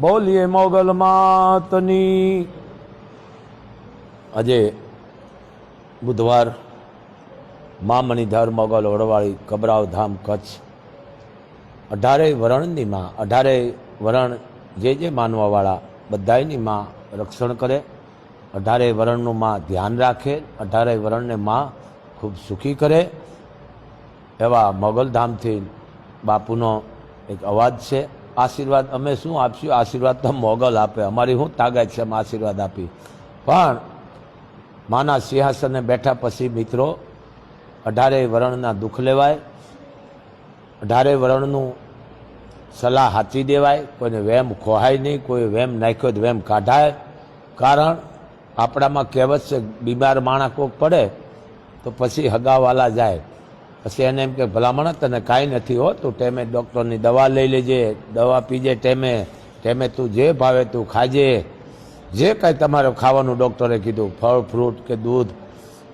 બોલીએ, મોગલ માતની. આજે બુધવાર મા મણિધર મોગલ વડવાળી કબરાવ ધામ કચ્છ. અઢારેય વરણની માં, અઢારેય વરણ જે જે માનવાવાળા બધાયની માં રક્ષણ કરે. અઢારેય વરણનું માં ધ્યાન રાખે, અઢારેય વરણને માં ખૂબ સુખી કરે. એવા મોગલધામથી બાપુનો એક અવાજ છે. આશીર્વાદ, અમે શું આપશું? આશીર્વાદ તો મોગલ આપે. અમારી શું તાકાત છે, અમે આશીર્વાદ આપી. પણ માના સિંહાસને બેઠા પછી મિત્રો, અઢારેય વરણના દુઃખ લેવાય. અઢારેય વરણનું સલાહ હાચી દેવાય. કોઈને વેમ ખોહાય નહીં, કોઈ વેમ નાખ્યો તો વેમ કાઢાય. કારણ આપણામાં કહેવત છે, બીમાર માણસ કોક પડે, તો પછી હગાવાલા જાય. પછી એને એમ કે, ભલામણ તને કાંઈ નથી હો, તું ટેમે ડૉક્ટરની દવા લઈ લેજે, દવા પીજે ટેમે ટેમે તું જે ભાવે તું ખાજે. જે કાંઈ તમારે ખાવાનું ડૉક્ટરે કીધું, ફળ, ફ્રૂટ કે દૂધ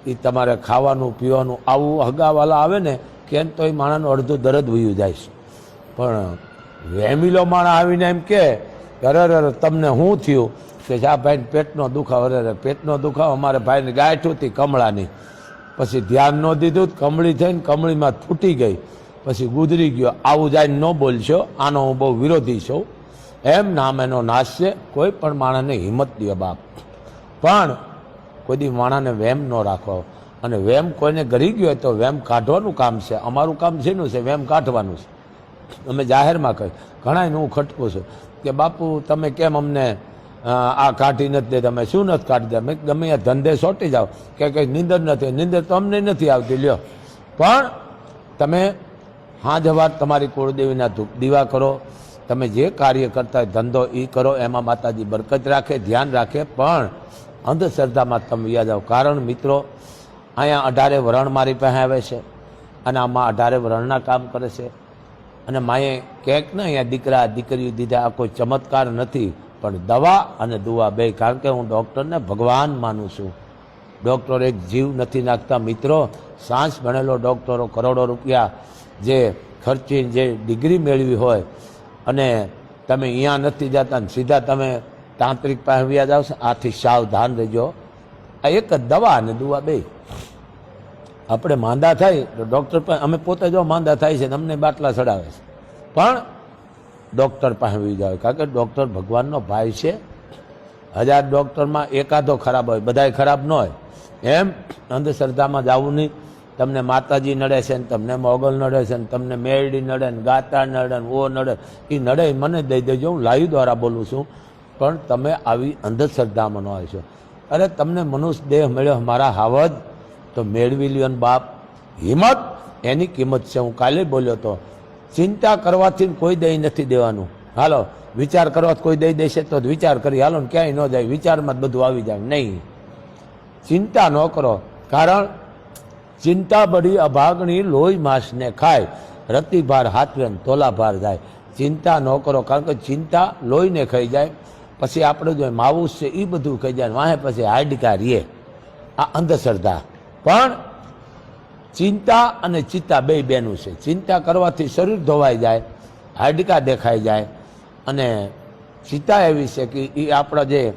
એ તમારે ખાવાનું, પીવાનું, આવું હગાવાલા આવે ને કેમ તો એ માણાનું અડધું દરદ વયું જાય છે. પણ વેમીલો માણસ આવીને એમ કે, અરે તમને શું થયું? કે આ ભાઈને પેટનો દુખાવો અરે, પેટનો દુખાવો, અમારે ભાઈને ગાંઠ હતી કમળાની. પછી ધ્યાન ન દીધું, કમળી થઈને કમળીમાં ફૂટી ગઈ. પછી ગુજરી ગયો, આવું જાય ન બોલશો, આનો હું બહુ વિરોધી છું. એમ નામ એનો નાશ છે, કોઈ પણ માણસને હિંમત દે બાપ. પણ કોઈ દી માણસને વેમ ન રાખો. અને વેમ કોઈને ગરી ગયો હોય તો વેમ કાઢવાનું કામ છે, અમારું કામ શેનું છે, વેમ કાઢવાનું છે. અમે જાહેરમાં કહી ઘણા હું ખટકું છું કે બાપુ, તમે કેમ અમને આ કાઢી નથી દેતા. અમે શું નથી કાઢી દેતા? મેં ગમે આ ધંધે સોટી જાઓ. કે કંઈ નીંદર નથી, નીંદર તો અમને નથી આવતી. લ્યો. પણ તમે હા જવાર તમારી કુળદેવીના ધૂપ દીવા કરો. તમે જે કાર્ય કરતા ધંધો એ કરો. એમાં માતાજી બરકત રાખે, ધ્યાન રાખે. પણ અંધશ્રદ્ધામાં તમે યાદ આવો કારણ મિત્રો, અહીંયા અઢારે વરણ મારી પાસે આવે છે અને આમાં અઢારે વરણના કામ કરે છે. અને માએ ક્યાંક ને અહીંયા દીકરા દીકરીઓ દીધા. આ કોઈ ચમત્કાર નથી. પણ દવા અને દુવા બે, કારણ કે હું ડૉક્ટરને ભગવાન માનું છું. ડૉક્ટર એક જીવ નથી નાખતા મિત્રો. સાંસ ભણેલો ડૉક્ટરો કરોડો રૂપિયા જે ખર્ચી જે ડિગ્રી મેળવી હોય અને તમે અહીંયા નથી જતા સીધા તમે તાંત્રિક પાસે વ્યા છો, આથી સાવધાન રહેજો. આ એક જ દવા અને દુવા બે. આપણે માંદા થાય, તો ડૉક્ટર પણ અમે પોતે જો માંદા થાય છે અમને બાટલા ચડાવે છે. પણ ડૉક્ટર પાસે વી જાવ કારણ કે ડૉક્ટર ભગવાનનો ભાઈ છે. હજાર ડૉક્ટરમાં એકાદો ખરાબ હોય. બધાય ખરાબ ન હોય. એમ અંધશ્રદ્ધામાં જવું નહીં. તમને માતાજી નડે છે ને તમને મોગલ નડે છે ને તમને મેરડી નડે ને ગાતા નડે ને ઓ નડે. એ નડે મને દઈ દેજો. હું લાઈવ દ્વારા બોલું છું. પણ તમે આવી અંધશ્રદ્ધામાં ન છો અરે તમને મનુષ્ય દેહ મળ્યો મારા હાવજ, તો મેળવી લ્યો બાપ. હિંમત? એની કિંમત છે. હું કાલે બોલ્યો તો ચિંતા કરવાથી કોઈ દઈ નથી દેવાનું. હાલો, વિચાર કરવા કોઈ દઈ દેશે તો વિચાર કરી. હાલો, ને ક્યાંય ન જાય, વિચારમાં જ બધું આવી જાય. નહીં. ચિંતા ન કરો. કારણ ચિંતા બળી અભાગણી લોહી માંસને ખાય. રતિભાર હાથવે ને તોલાભાર જાય. ચિંતા ન કરો, કારણ કે ચિંતા લોહીને ખાઈ જાય. પછી આપણે જો માવુસ છે એ બધું ખાઈ જાય વાહે પછી હાડકા રીએ આ અંધશ્રદ્ધા. પણ ચિંતા અને ચિત્તા બે બેનું છે. ચિંતા કરવાથી શરીર ધોવાઈ જાય, હાડકા દેખાઈ જાય અને ચિત્તા એવી છે કે એ આપણા જે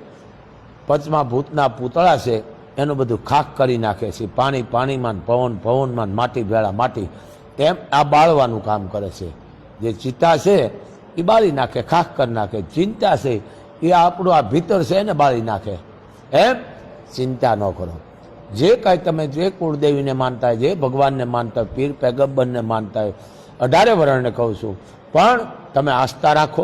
પચમા ભૂતના પૂતળા છે, એનું બધું ખાખ કરી નાખે છે. પાણી પાણીમાં પવન, પવનમાં માટી ભેળા માટી. તેમ આ બાળવાનું કામ કરે છે. જે ચિત્તા છે એ બાળી નાખે, ખાખ કરી નાખે. ચિંતા છે એ આપણું આ ભીતર છે એને બાળી નાખે. એમ ચિંતા ન કરો. જે કાંઈ તમે જે કુળદેવીને માનતા હોય, જે ભગવાનને માનતા હોય, પીર પેગબ્બરને માનતા હોય, અઢારે વર્ણને કહું છું. પણ તમે આસ્થા રાખો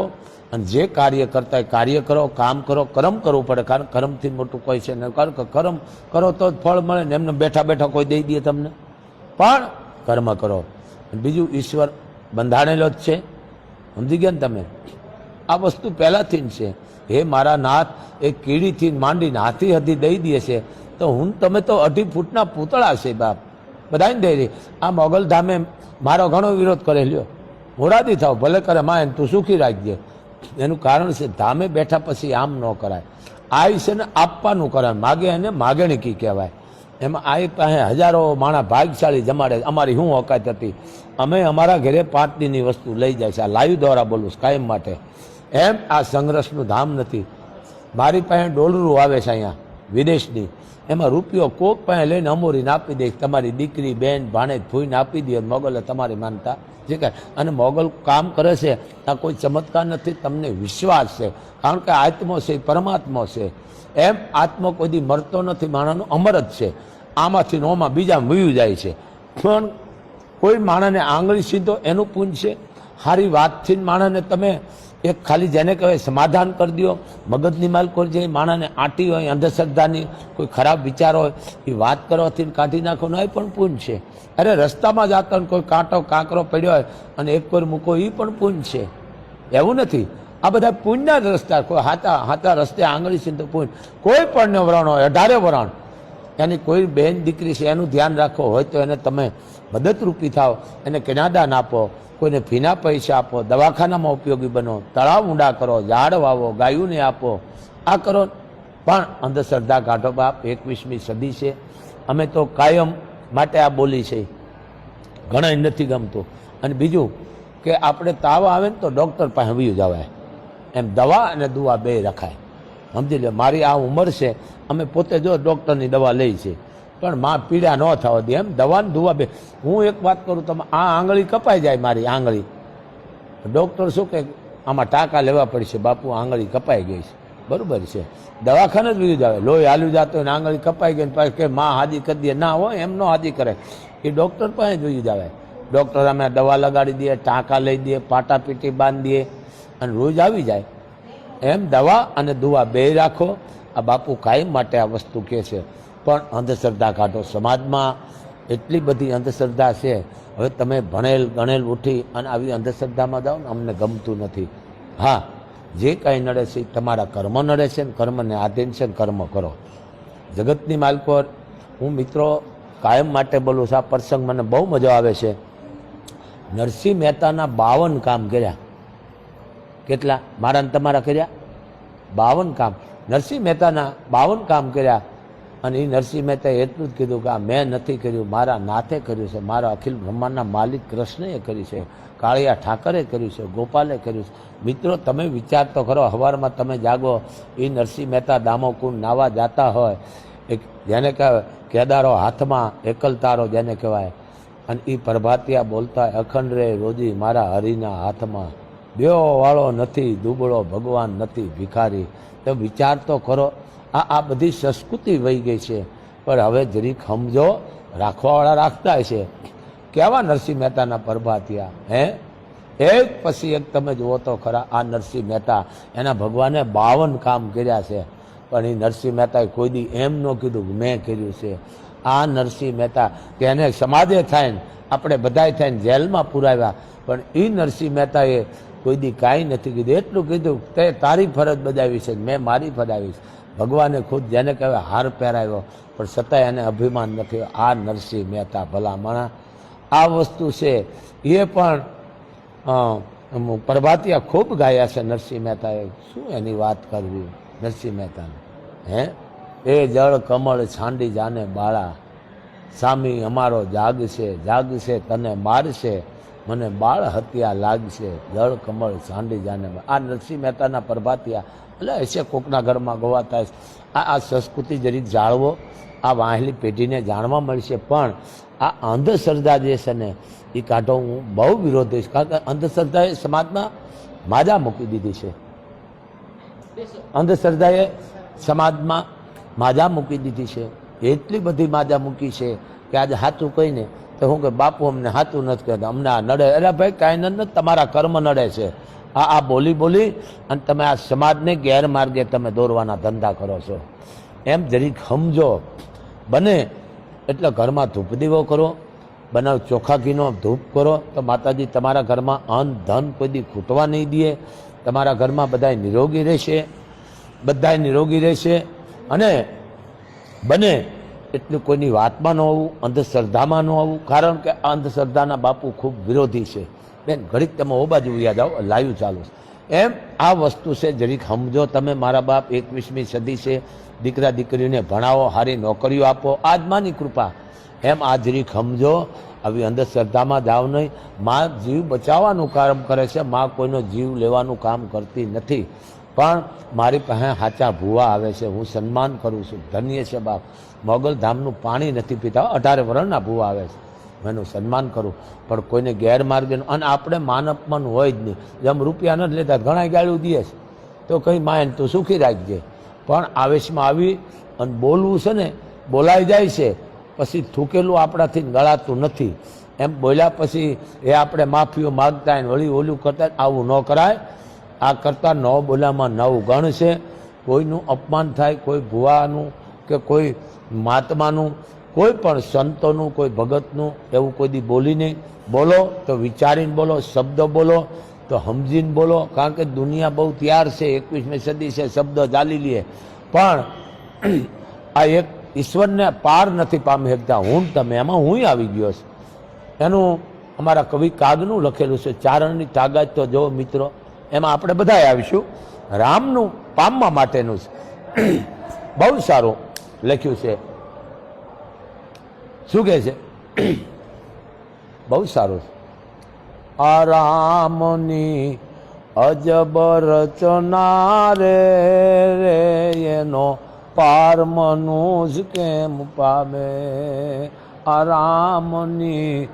અને જે કાર્ય કરતા હોય, કાર્ય કરો, કામ કરો, કર્મ કરવું પડે. કારણ કર્મથી મોટું કોઈ છે ને કારણ કે કર્મ કરો તો જ ફળ મળે ને એમને બેઠા બેઠા કોઈ દઈ દે તમને. પણ કર્મ કરો. બીજું ઈશ્વર બંધાણેલો જ છે. સમજી ગયા ને તમે? આ વસ્તુ પહેલાંથી જ છે. હે મારા નાથ, એ કીડીથી માંડીને હાથી હદી દઈ દે છે. તો હું, તમે તો અઢી ફૂટના પૂતળા છે બાપ. બધાને દઈ આ મોગલ ધામે મારો ઘણો વિરોધ કરેલ્યો. મોરાદી થાવ, ભલે કરે માં તું સુખી રાખજે. એનું કારણ છે, ધામે બેઠા પછી આમ ન કરાય. આ છે ને આપવાનું કરાય. માગે એને માગણીકી કહેવાય. એમાં આ પાસે હજારો માણા ભાગશાળી જમાડે અમારી શું ઓકાત હતી? અમે અમારા ઘરે પાંચ દિનની વસ્તુ લઈ જાય છે. આ લાઈવ દ્વારા બોલું કાયમ માટે. એમ આ સંઘર્ષનું ધામ નથી. મારી પાસે ડોલરું આવે છે અહીંયા, વિદેશની. એમાં રૂપિયો કોક પાસે લઈને અમોરીને આપી દે તમારી દીકરી, બેન ભાણેજ ભૂઈને આપી દે મોગલે તમારી માનતા જે કાંઈ અને મોગલ કામ કરે છે આ કોઈ ચમત્કાર નથી, તમને વિશ્વાસ છે. કારણ કે આત્મો છે પરમાત્મા છે. એમ આત્મો કોઈ દી મરતો નથી માણસનો અમર જ છે. આમાંથી નોમાં બીજા મૂયું જાય છે. પણ કોઈ માણસને આંગળી સીધો એનું પૂંજ છે. સારી વાતથી માણસને તમે એક ખાલી જેને કહેવાય સમાધાન કરી દો. મગજની માલ કોઈ જે માણસને આંટી હોય, અંધશ્રદ્ધાની કોઈ ખરાબ વિચાર હોય, એ વાત કરવાથી કાઢી નાખો. એ પણ પૂન છે. અરે, રસ્તામાં જતા કોઈ કાંટો કાંકરો પડ્યો હોય અને એક કોઈ મૂકો એ પણ પુંજ છે. એવું નથી. આ બધા પૂનના જ રસ્તા. કોઈ હાથા હાથા રસ્તે આંગળી છે તો પૂન. કોઈ પણ વરણ હોય, અઢારે વરણ. એની કોઈ બેન દીકરી છે, એનું ધ્યાન રાખો. હોય તો એને તમે મદદરૂપી થાવ એને કેનાદાન આપો. કોઈને ફીના પૈસા આપો, દવાખાનામાં ઉપયોગી બનો, તળાવ ઊંડા કરો, ઝાડ વાવો, ગાયુંને આપો, આ કરો. પણ અંધશ્રદ્ધા કાઢો બાપ, એકવીસમી સદી છે. અમે તો કાયમ માટે આ બોલી છે. ઘણા નથી ગમતું. અને બીજું કે આપણે તાવ આવે ને તો ડૉક્ટર પાસે વયું જવાય. એમ દવા અને દુવા બે રખાય. સમજી લે, મારી આ ઉંમર છે. અમે પોતે જો ડૉક્ટરની દવા લઈ છે. પણ માં પીડા ન થવા દે એમ દવાને ધુવા બે. હું એક વાત કરું, તમે આ આંગળી કપાઈ જાય મારી આંગળી. ડૉક્ટર શું કે આમાં ટાંકા લેવા પડશે, બાપુ, આંગળી કપાઈ ગઈ છે. બરોબર છે. દવાખાને જ બીજું આવે. લોહી હાલ્યું જતો હોય આંગળી કપાઈ ગઈ પાછી કે માં હાદી કરી દે. ના હોય, એમ ન હાદી કરે. એ ડૉક્ટર પાસે જોઈ જ આવે. ડૉક્ટર અમે દવા લગાડી દઈએ ટાંકા લઈ દઈએ પાટા પીટી બાંધી દઈએ અને રોજ આવી જાય. એમ દવા અને દુવા બે રાખો. આ બાપુ કાયમ માટે આ વસ્તુ કહે છે. પણ અંધશ્રદ્ધા કાઢો. સમાજમાં એટલી બધી અંધશ્રદ્ધા છે, હવે તમે ભણેલ, ગણેલ ઉઠી અને આવી અંધશ્રદ્ધામાં જાઓ ને અમને ગમતું નથી. હા, જે કાંઈ નડે છે તમારા કર્મ નડે છે ને કર્મને આધીન છે ને કર્મ કરો. જગતની માલકોર, હું મિત્રો કાયમ માટે બોલું છું, આ પ્રસંગ મને બહુ મજા આવે છે. નરસિંહ મહેતાના બાવન કામ કર્યા. કેટલા? મારા ને તમારા કર્યા? બાવન કામ. નરસિંહ મહેતાના બાવન કામ કર્યા. અને એ નરસિંહ મહેતાએ એટલું જ કીધું કે આ મેં નથી કર્યું, મારા નાથે કર્યું છે, મારા અખિલ બ્રહ્માંડના માલિક કૃષ્ણએ કર્યું છે, કાળિયા ઠાકરે કર્યું છે, ગોપાલે કર્યું છે. મિત્રો, તમે વિચાર તો કરો, હવારમાં તમે જાગો એ નરસિંહ મહેતા દામોકુંડ નાવા જાતા હોય, એક જેને કહેવાય, કેદારો હાથમાં એકલતારો જેને કહેવાય, અને એ પ્રભાતિયા બોલતા, અખંડ રે રોજી મારા હરિના હાથમાં. બેઓ વાળો નથી, દુબળો ભગવાન નથી, ભિખારી. તો વિચાર તો કરો આ આ બધી સંસ્કૃતિ વહી ગઈ છે. પણ હવે જરીક સમજો રાખવાવાળા રાખતા છે કેવા નરસિંહ મહેતાના પ્રભાતિયા હે? એક પછી એક તમે જુઓ તો ખરા આ નરસિંહ મહેતા એના ભગવાને બાવન કામ કર્યા છે. પણ એ નરસિંહ મહેતાએ કોઈ દી એમ ન કીધું મેં કર્યું છે. આ નરસિંહ મહેતા કે એને સમાધે થાય ને આપણે બધાય થઈને જેલમાં પુરાવ્યા. પણ એ નરસિંહ મહેતાએ કોઈ દી કાંઈ નથી કીધું. એટલું કીધું તે તારી ફરજ બજાવી છે મેં મારી ફરાવી છે. ભગવાને ખુદ જેને કહેવાય હાર પહેરાવ્યો, પણ છતાંય એને અભિમાન નથી. આ નરસિંહ મહેતા ભલામણા. આ વસ્તુ છે, એ પણ પ્રભાતિયા ખૂબ ગાયા છે નરસિંહ મહેતાએ. શું એની વાત કરવી નરસિંહ મહેતાને? હે? એ જળ કમળ છાંડી જાને બાળા. સામી અમારો જાગ છે જાગ છે તને મારશે. મને બાળ હત્યા લાગશે. જળ કમળ છાંડી જાને આ નરસિંહ મહેતાના પ્રભાતિયા એટલે હશે કોકના ઘરમાં ગવાતા. આ આ સંસ્કૃતિ જરીક જાળવો, આ વાહેલી પેઢીને જાણવા મળશે. પણ આ અંધશ્રદ્ધા જે છે ને એ કાઢો હું બહુ વિરોધ દઈશ કારણ કે અંધશ્રદ્ધાએ સમાજમાં માજા મૂકી દીધી છે. અંધશ્રદ્ધાએ સમાજમાં માજા મૂકી દીધી છે. એટલી બધી માજા મૂકી છે કે આજે હાથું કહીને તો હું કે, બાપુ, અમને હાથું નથી કહેતા. અમને આ નડે. અરે ભાઈ, કાંઈ નથી તમારા કર્મ નડે છે. આ આ બોલી બોલી. અને તમે આ સમાજને ગેરમાર્ગે તમે દોરવાના ધંધા કરો છો. એમ જરીક સમજો. બને એટલે ઘરમાં ધૂપ દીવો કરો. બનાવ ચોખા ઘીનો ધૂપ કરો. તો માતાજી તમારા ઘરમાં અન્ન, ધન કોઈ દી ખૂટવા નહીં દે. તમારા ઘરમાં બધાય નિરોગી રહેશે. બધાય નિરોગી રહેશે. અને બને એટલું કોઈની વાતમાં ન આવવું, અંધશ્રદ્ધામાં ન આવવું. કારણ કે આ અંધશ્રદ્ધાના બાપુ ખૂબ વિરોધી છે. બેન, ઘડીક તમે ઓ બાજુ યાદ આવો, લાઈવ ચાલુ એમ, આ વસ્તુ છે, જરીક સમજો, તમે મારા બાપ એકવીસમી સદી છે, દીકરા દીકરીને ભણાવો સારી નોકરીઓ આપો આજમાની કૃપા. એમ આ જરીક સમજો, આવી અંધશ્રદ્ધામાં જાવ નહીં. માં જીવ બચાવવાનું કામ કરે છે, માં કોઈનો જીવ લેવાનું કામ કરતી નથી. પણ મારી પાસે સાચા ભૂવા આવે છે, હું સન્માન કરું છું, ધન્ય છે બાપ. મોગલધામનું પાણી નથી પીતા, અઢારે વર્ણના ભૂવા આવે છે. એનું સન્માન કરું. પણ કોઈને ગેરમાર્ગે અને આપણે માન અપમાન હોય જ નહીં. જેમ રૂપિયા નથી લેતા ઘણા ગાળું દે છે. તો કંઈ માયન તું સુખી રાખજે. પણ આવેશમાં આવી અને બોલવું છે ને, બોલાઈ જાય છે, પછી થૂકેલું આપણાથી ગળાતું નથી. એમ બોલ્યા પછી એ આપણે માફીઓ માગતા વળી ઓલું કરતા આવું ન કરાય. આ કરતાં ન બોલ્યામાં નવ ગણ છે. કોઈનું અપમાન થાય, કોઈ ભુવાનું કે કોઈ મહાત્માનું કોઈ પણ સંતોનું, કોઈ ભગતનું એવું કોઈ દી બોલી નહીં. બોલો તો વિચારીને બોલો, શબ્દ બોલો તો સમજીને બોલો. કારણ કે દુનિયા બહુ તૈયાર છે, એકવીસમી સદી છે, શબ્દ ચાલી લઈએ પણ આ એક ઈશ્વરને પાર નથી પામી શકતા. હું તમે, એમાં હું આવી ગયો છું. એનું અમારા કવિ કાગનું લખેલું છે, ચારણની તાકાત તો જો મિત્રો, એમાં આપણે બધા આવીશું. રામનું પામવા માટેનું છે. બહુ સારું લખ્યું છે. શું કહે છે? બહુ સારું છે. આ રામની અજબ રચના રે એનો પાર મનુષ કેમ પામે? આ રામની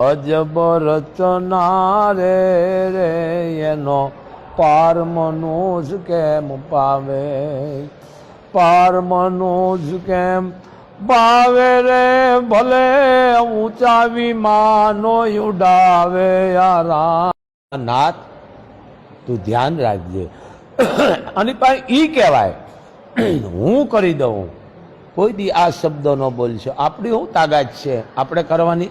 અજબ રચના રે રે, એનો પાર મનુષ કેમ પામે? પાર મનુષ કેમ ભાવે રે, ભલે ઊંચા વિમાનો ઉડાવે યારા. નાથ, તું ધ્યાન રાખજે. અને પાસે ઈ કહેવાય, હું કરી દઉં. કોઈ દી આ શબ્દ ન બોલશો. આપણી શું તાકાત છે? આપણે કરવાની?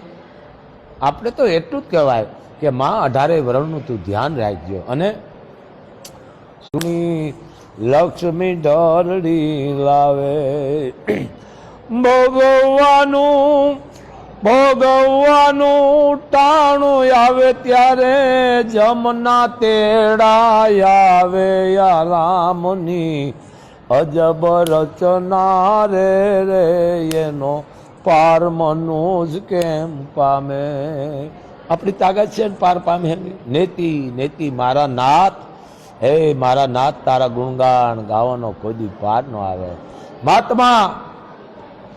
આપણે તો એટલું જ કહેવાય કે માં અઢારે વરણનું તું ધ્યાન રાખજો. અને સુની લક્ષ્મી ડરડી લાવે. ભોગવવાનું ભોગવવાનું ટાણું આવે ત્યારે જમના તેડા આવે રામની અજબ રચના રે રે, એનો પાર મનુજ કેમ પામે? આપણી તાકાત છે ને પાર પામે. નેતિ નેતિ, મારા નાથ. હે મારા નાથ, તારા ગુણગાન ગાવાનો કોઈ પાર ન આવે. મહાત્મા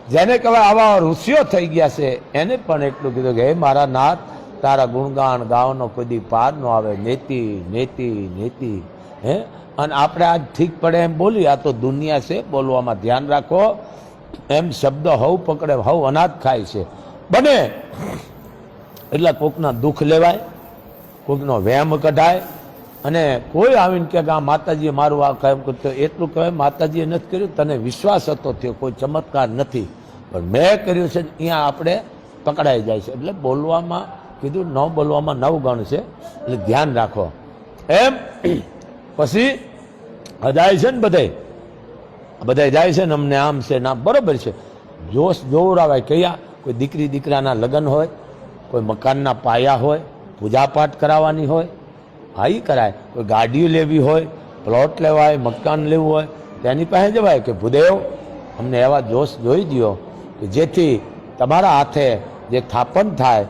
જેને કહેવાય આવા ઋષિઓ થઈ ગયા છે, એને પણ એટલું કીધું કે, હે મારા નાથ, તારા ગુણગાન ગાવાનો કદી પાર ન આવે. નેતિ નેતિ નેતિ. હે? અને આપણે આજ ઠીક પડે એમ બોલીએ, આ તો દુનિયા છે, બોલવામાં ધ્યાન રાખો. એમ શબ્દ હવ પકડે, હવ અનાજ ખાય છે. બને. એટલે કોકના દુઃખ લેવાય, કોકનો વહેમ કઢાય અને કોઈ આવીને કે આ માતાજીએ મારું આ કામ કર્યું એટલું કહેવાય, માતાજીએ નથી કર્યું, તને વિશ્વાસ હતો થયો, કોઈ ચમત્કાર નથી. પણ મેં કર્યું છે અહીંયા આપણે પકડાઈ જાય છે. એટલે બોલવામાં કીધું, ન બોલવામાં નવ ગણ છે, એટલે ધ્યાન રાખો. એમ, પછી જાય છે ને બધે. બધા જાય છે ને, અમને આમ છે ના બરોબર છે. જોશ જોવરાવાય, કયા? કોઈ દીકરી દીકરાના લગ્ન હોય, કોઈ મકાનના પાયા હોય, પૂજાપાઠ કરાવવાની હોય હા કરાય. કોઈ ગાડીઓ લેવી હોય, પ્લોટ લેવાય, મકાન લેવું હોય તેની પાસે જવાય કે, ભૂદેવ, અમને એવા જોશ જોઈ દો કે જેથી તમારા હાથે જે થાપન થાય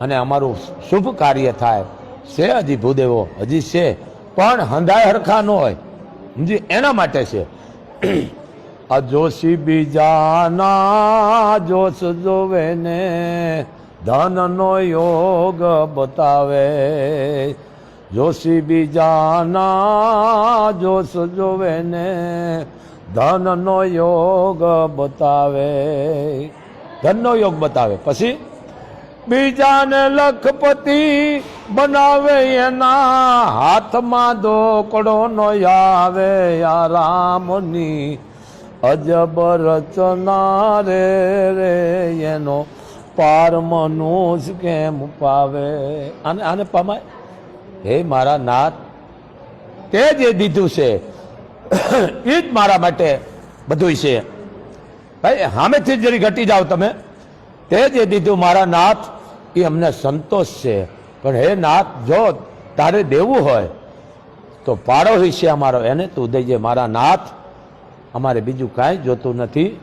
અને અમારું શુભ કાર્ય થાય. છે હજી ભૂદેવો, હજી છે પણ હંધાય હરખા ન હોય. સમજી એના માટે છે. આ જોશી બીજાના જોશ જોવે ને, ધનનો યોગ બતાવે. જોશી બીજાના, જોશ જોવે ને ધનનો યોગ બતાવે. ધનનો યોગ બતાવે. પછી બીજાને લખપતિ બનાવે, એના હાથમાં દોકડો નો આવે, આ રામની અજબ રચના રે રે, એનો પાર મનુજ કેમ પાવે? આને આને પમાય? હે મારા નાથ તે જે દીધું છે એ જ મારા માટે બધું છે. ભાઈ સામેથી જરી ઘટી જાઓ તમે. તે જે દીધું મારા નાથ એ અમને સંતોષ છે. પણ હે નાથ જો તારે દેવું હોય, તો પાડો છે અમારો એને, તું દેજે મારા નાથ અમારે બીજું કાંઈ જોતું નથી.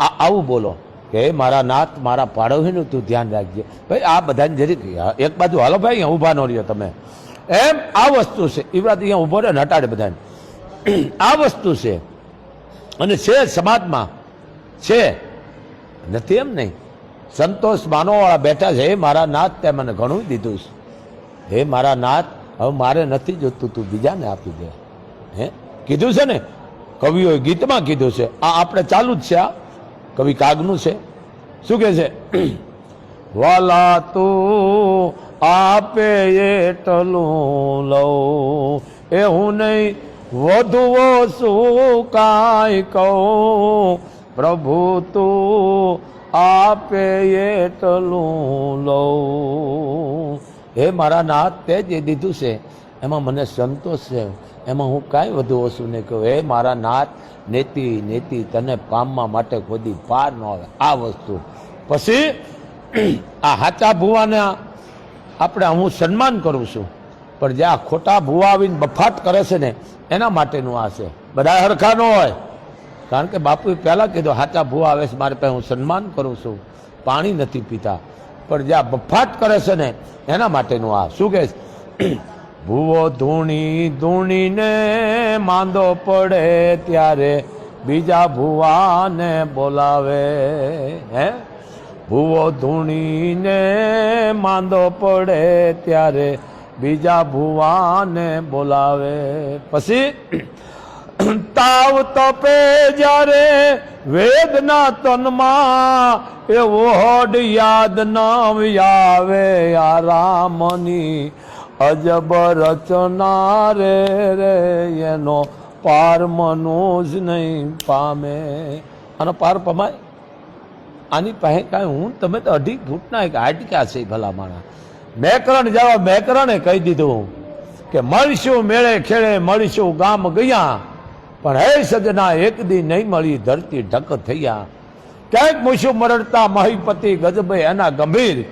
આ, આવું બોલો. કે મારા નાથ મારા પાડોશીનું તું ધ્યાન રાખજે. ભાઈ, આ બધાને જરીક, એક બાજુ હાલો ભાઈ, અહીંયા ઊભા ન રહ્યો તમે. એમ, આ વસ્તુ છે. એ વાત અહીંયા ઊભો રહે ને, હટાડે બધાને. આ વસ્તુ છે. અને છે સમાજમાં, છે. નથી એમ નહીં. સંતોષ માનોવાળા બેઠા છે. હે, મારા નાથ તે મને ઘણું દીધું છે. હે, મારા નાથ હવે મારે નથી જોતું તું, બીજાને આપી દે. હે? કીધું છે ને? કવિઓએ ગીતમાં કીધું છે. આ આપણે ચાલુ જ છે, આ. કવિ કાગનું છે. શું કે છે? વાલા તું આપે એટલું લઉં. એ હું નહીં, વધુઓ શું કાંઈ કહું? પ્રભુ તું આપે એટલું લઉં. હે મારા નાથ, તે જે દીધું છે એમાં મને સંતોષ છે. એમાં હું કાંઈ વધુ ઓછું નહીં કહું. એ મારા નાથ, નેતિ નેતિ તને પામવા માટે ખોદી પાર ન આવે. આ વસ્તુ. પછી, આ હાચા ભુવાના આપણે હું સન્માન કરું છું. પણ જે આ ખોટા ભુવા આવીને બફાટ કરે છે ને, એના માટેનું આ છે. બધા હરખા ન હોય. કારણ કે બાપુએ પહેલાં કીધું, હાચા ભુવા આવે છે, મારે પાસે હું સન્માન કરું છું. પાણી નથી પીતા. પણ જે આ બફાટ કરે છે ને, એના માટેનું આ. શું કહે છે? ભૂવો ધૂણી ધૂણીને માંદો પડે ત્યારે બીજા ભુવાને બોલાવે, હે? ભૂવો ધૂણીને માંદો પડે ત્યારે બીજા ભુવાને બોલાવે. પછી તાવ તપે જ્યારે વેદના તનમાં એવો હોડ યાદ ન આવે આ રામની અજબ રચના રે રે, એનો પાર મનોજ નહીં પામે. આનો પાર પમાય? આની પાસે કાંઈ હું? તમે તો અઢી ફૂટના એક હાડકા છે ભલા માણા. મેકરણ જવા મેકરણે કહી દીધું કે મળીશું, મેળે ખેડે મળીશું, ગામ ગયા. પણ હે સજના, એક દી નહીં મળી ધરતી ઢક થયા. ક્યાંક મૂછું મરડતા મહીપતિ ગજબે એના ગંભીર.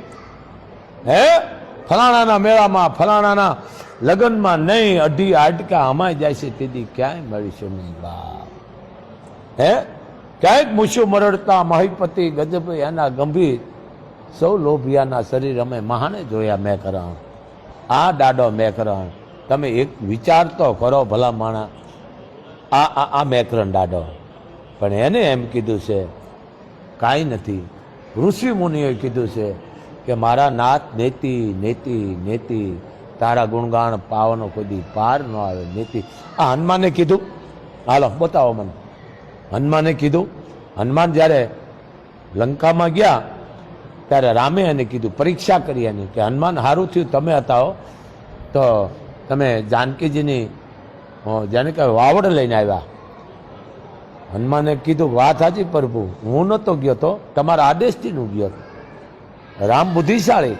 હે? ફલાણાના મેળામાં, ફલાણાના લગ્નમાં નહીં, અઢી આટકા અમાય જાય છે, તેથી ક્યાંય મળીશું નહીં બાપ. હે? ક્યાંક મૂછું મરડતા મહીપતિ ગજભાઈ એના ગંભીર, સૌ લોભિયાના શરીર અમે મહાને જોયા મેં કરણ. આ દાડો મેં કરણ. તમે એક વિચાર તો કરો ભલા માણા. આ આ મેકરણ દાડો. પણ એને એમ કીધું છે, કાંઈ નથી. ઋષિ મુનિએ કીધું છે કે મારા નાથ નેતિ નેતિ નેતિ, તારા ગુણગાન પાવાનો કોઈ પાર ન આવે, નેતિ. આ હનુમાને કીધું. હાલો, બતાવો મને. હનુમાને કીધું. હનુમાન જ્યારે લંકામાં ગયા, ત્યારે રામે એને કીધું, પરીક્ષા કરી એની કે, હનુમાન સારું થયું તમે હતા હો. તો તમે જાનકીજીની જેને કહે વાવડ લઈને આવ્યા. હનુમાને કીધું, વાત સાચી પ્રભુ, હું નહોતો ગયો તો, તમારા આદેશથી હું ગયો હતો. રામ બુદ્ધિશાળી,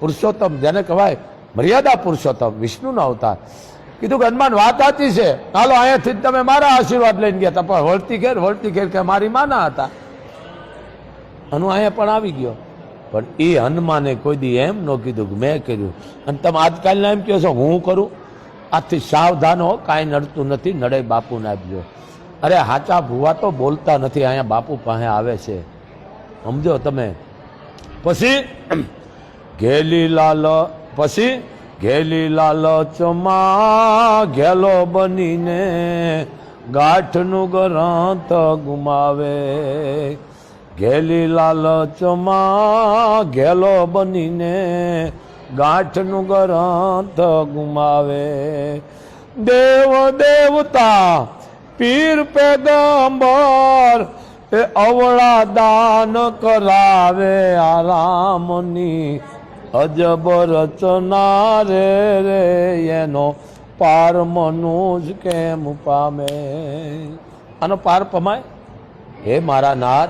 પુરુષોત્તમ, જેને કહેવાય મર્યાદા પુરુષોત્તમ, વિષ્ણુનો અવતાર. કીધું કે, હનુમાન, વાત સાચી છે. ચાલો અહીંયાથી જ તમે મારા આશીર્વાદ લઈને ગયા હતા. પણ વળતી ઘેર વળતી ઘેર કે મારી માના હતા. અનુ અહીંયા પણ આવી ગયો. પણ એ હનુમાને કોઈ દી એમ ન કીધું કે મેં કર્યું. અને તમે આજકાલના એમ કહો છો, હું કરું? આથી સાવધાન કાંઈ નડતું નથી, નડે બાપુને આપજો અરે, હાચા ભૂવા તો બોલતા નથી, અહીંયા બાપુ પાસે આવે છે. સમજો તમે. પછી ઘેલી લાલ, પછી ઘેલી લાલચમાં ઘેલો બનીને ગાંઠનું ગ્રંથ ગુમાવે. ઘેલી લાલચમાં ઘેલો બનીને ગાંઠનું ગ્રંથ ગુમાવે. દેવ દેવતા પીર પેગંબર એ અવળા દાન કરાવે આરામની અજબ રચના રે રે એનો પાર મનુજ કેમ પામે? આનો પાર પમાય? હે મારા નાથ,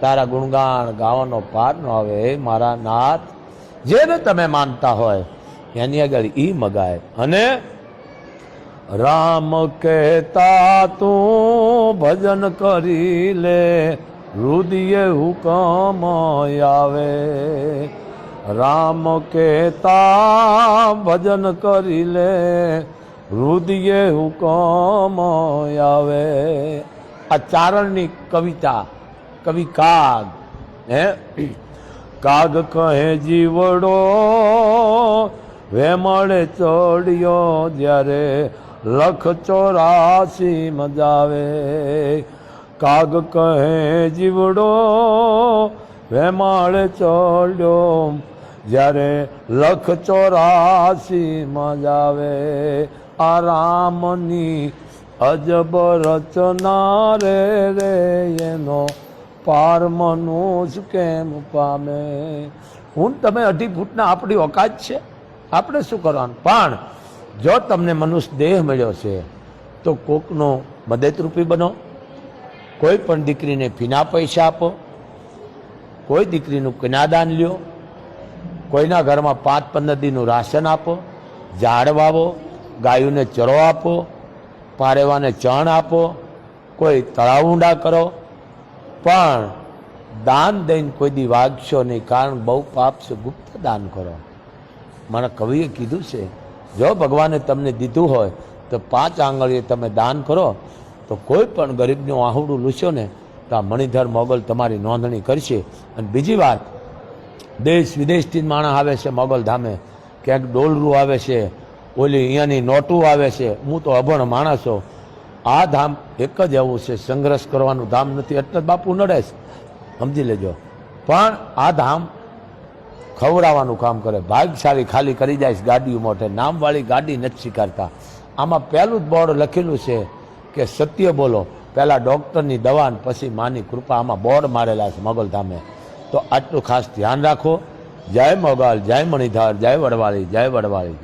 તારા ગુણગાન ગાવાનો પાર ન આવે. હે મારા નાથ, જેને તમે માનતા હોય, એની આગળ ઈ મગાય. અને રામ કહેતા તું ભજન કરી લે, રુદિયે હુકમ આવે. રામ કહેતા ભજન કરી લે, રુદિયે હુકમ આવે. આ ચારણની કવિતા, કવિ કાગ, હે? કાગ કહે જીવડો, વેમળે ચડ્યો જ્યારે લખ ચોરાસી મજાવે. કાગ કહે જીવડો, વેમાળે ચોડ્યો જ્યારે લખ ચોરાસી મજાવે, આ રામની અજબ રચના રે રે, એનો પાર મનુષ કેમ પામે? હું તમે અઢી ફૂટના આપણી ઓકાત છે. આપણે શું કરવાનું? પણ જો તમને મનુષ્ય દેહ મળ્યો છે, તો કોકનો મદદરૂપી બનો. કોઈ પણ દીકરીને ફીના પૈસા આપો. કોઈ દીકરીનું કન્યાદાન લ્યો. કોઈના ઘરમાં પાંચ પંદર દીનું રાશન આપો. ઝાડ વાવો, ગાયોને ચરો આપો, પારેવાને ચણ આપો, કોઈ તળાવ ઊંડા કરો. પણ દાન દઈને કોઈ દી વાગશો નહીં, કારણ બહુ પાપ છે, ગુપ્ત દાન કરો. મારા કવિએ કીધું છે જો ભગવાને તમને દીધું હોય તો પાંચ આંગળીએ તમે દાન કરો, તો કોઈ પણ ગરીબનું આહુડું લૂછો ને તો આ મણિધર મોગલ તમારી નોંધણી કરશે. અને બીજી વાત, દેશ વિદેશથી માણસ આવે છે મોગલ ધામે, ક્યાંક ડોલરું આવે છે, ઓલી અહીંયાની નોટું આવે છે. હું તો અભણ માણસો આ ધામ એક જ એવું છે, સંઘર્ષ કરવાનું ધામ નથી. એટલે જ બાપુ નડે છે. સમજી લેજો. પણ આ ધામ ખવડાવવાનું કામ કરે. ભાગશાળી ખાલી કરી જાય છે ગાડીઓ મોટે નામવાળી ગાડી નથી સ્વીકારતા આમાં પહેલું જ બોર્ડ લખેલું છે કે સત્ય બોલો. પહેલાં ડૉક્ટરની દવા પછી માની કૃપા. આમાં બોર્ડ મારેલા છે મોગલધામે. તો આટલું ખાસ ધ્યાન રાખો. જય મોગલ, જય મણિધાર, જય વડવાળી જય વડવાળી